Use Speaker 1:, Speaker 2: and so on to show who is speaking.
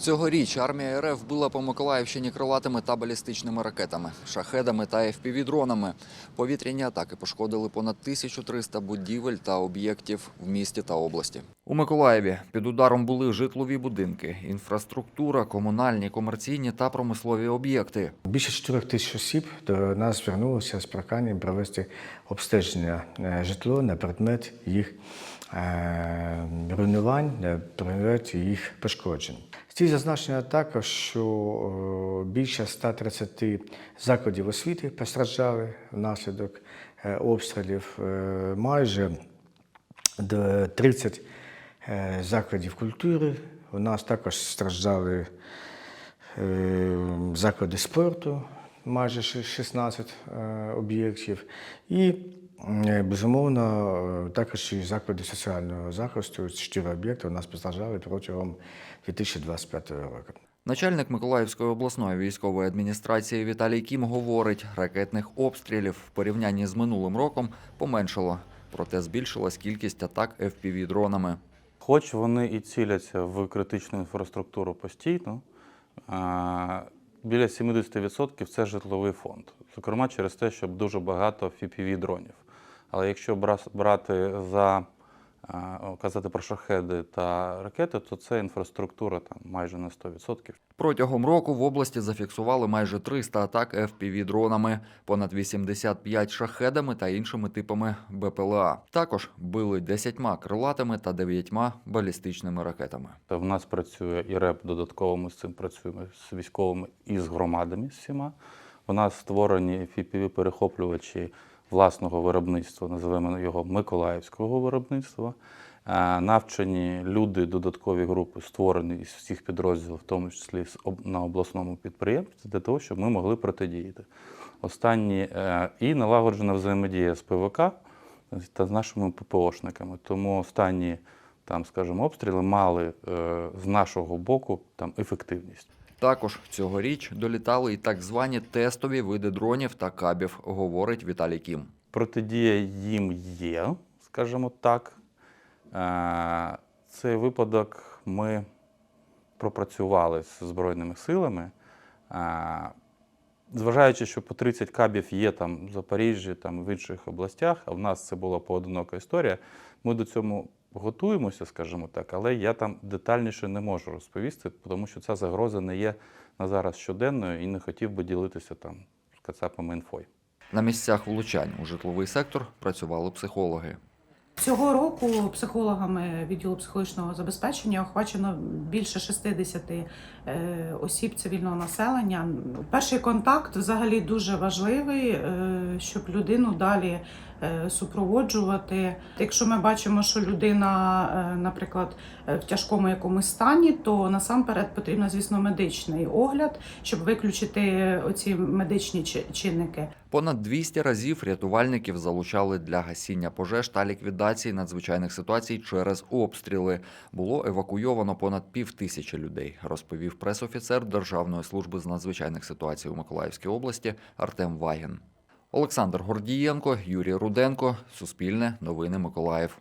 Speaker 1: Цьогоріч армія РФ била по Миколаївщині крилатими та балістичними ракетами, шахедами та FPV-дронами. Повітряні атаки пошкодили понад 1300 будівель та об'єктів в місті та області. У Миколаєві під ударом були житлові будинки, інфраструктура, комунальні, комерційні та промислові об'єкти.
Speaker 2: Більше 4 тисяч осіб до нас звернулося з проханням провести обстеження е, житло на предмет їх руйнувань, на їх пошкоджень. Слід зазначення також, що е, більше 130 закладів освіти постраждали внаслідок е, обстрілів, е, майже 30 е, закладів культури. У нас також страждали е, заклади спорту, майже 16 е, об'єктів. І, е, безумовно, е, також і заклади соціального захисту, 4 об'єкти у нас постраждали протягом 2025 року.
Speaker 1: Начальник Миколаївської обласної військової адміністрації Віталій Кім говорить, ракетних обстрілів в порівнянні з минулим роком поменшало, проте збільшилась кількість атак FPV-дронами.
Speaker 3: Хоч вони і ціляться в критичну інфраструктуру постійно, біля 70% це житловий фонд. Зокрема, через те, що дуже багато FPV-дронів. Але якщо брати за казати про шахеди та ракети, то це інфраструктура там майже на 100%.
Speaker 1: Протягом року в області зафіксували майже 300 атак FPV-дронами, понад 85 шахедами та іншими типами БПЛА. Також били 10 крилатими та 9 балістичними ракетами.
Speaker 3: Та В нас працює і РЕП додатково, ми з цим працюємо з військовими і з громадами з всіма. У нас створені FPV-перехоплювачі власного виробництва, називаємо його Миколаївського виробництва. Е, Навчені люди, додаткові групи створені із всіх підрозділів, в тому числі на обласному підприємстві, для того, щоб ми могли протидіяти. Останні е, і налагоджена взаємодія з ПВК та з нашими ППОшниками. Тому останні там, скажімо, обстріли мали е, з нашого боку там ефективність.
Speaker 1: Також цьогоріч долітали і так звані тестові види дронів та кабів, говорить Віталій Кім.
Speaker 3: Протидія їм є, скажімо так. Е, Цей випадок ми пропрацювали з Збройними силами. Зважаючи, що по 30 кабів є там в Запоріжжі, там в інших областях, а в нас це була поодинока історія. Ми до цього готуємося, скажімо так, але я там детальніше не можу розповісти, тому що ця загроза не є на зараз щоденною і не хотів би ділитися там з кацапами інфою.
Speaker 1: На місцях влучань у житловий сектор працювали психологи.
Speaker 4: Цього року психологами відділу психологічного забезпечення охвачено більше 60 е, осіб цивільного населення. Перший контакт взагалі дуже важливий, е, щоб людину далі супроводжувати. Якщо ми бачимо, що людина, е, наприклад, е, в тяжкому якомусь стані, то насамперед потрібно, звісно, медичний огляд, щоб виключити оці медичні чи- чинники.
Speaker 1: Понад 200 разів рятувальників залучали для гасіння пожеж та ліквідації надзвичайних ситуацій через обстріли. Було евакуйовано понад пів тисячі людей, розповів пресофіцер Державної служби з надзвичайних ситуацій у Миколаївській області Артем Вагін. Олександр Гордієнко, Юрій Руденко, Суспільне, Новини Миколаїв.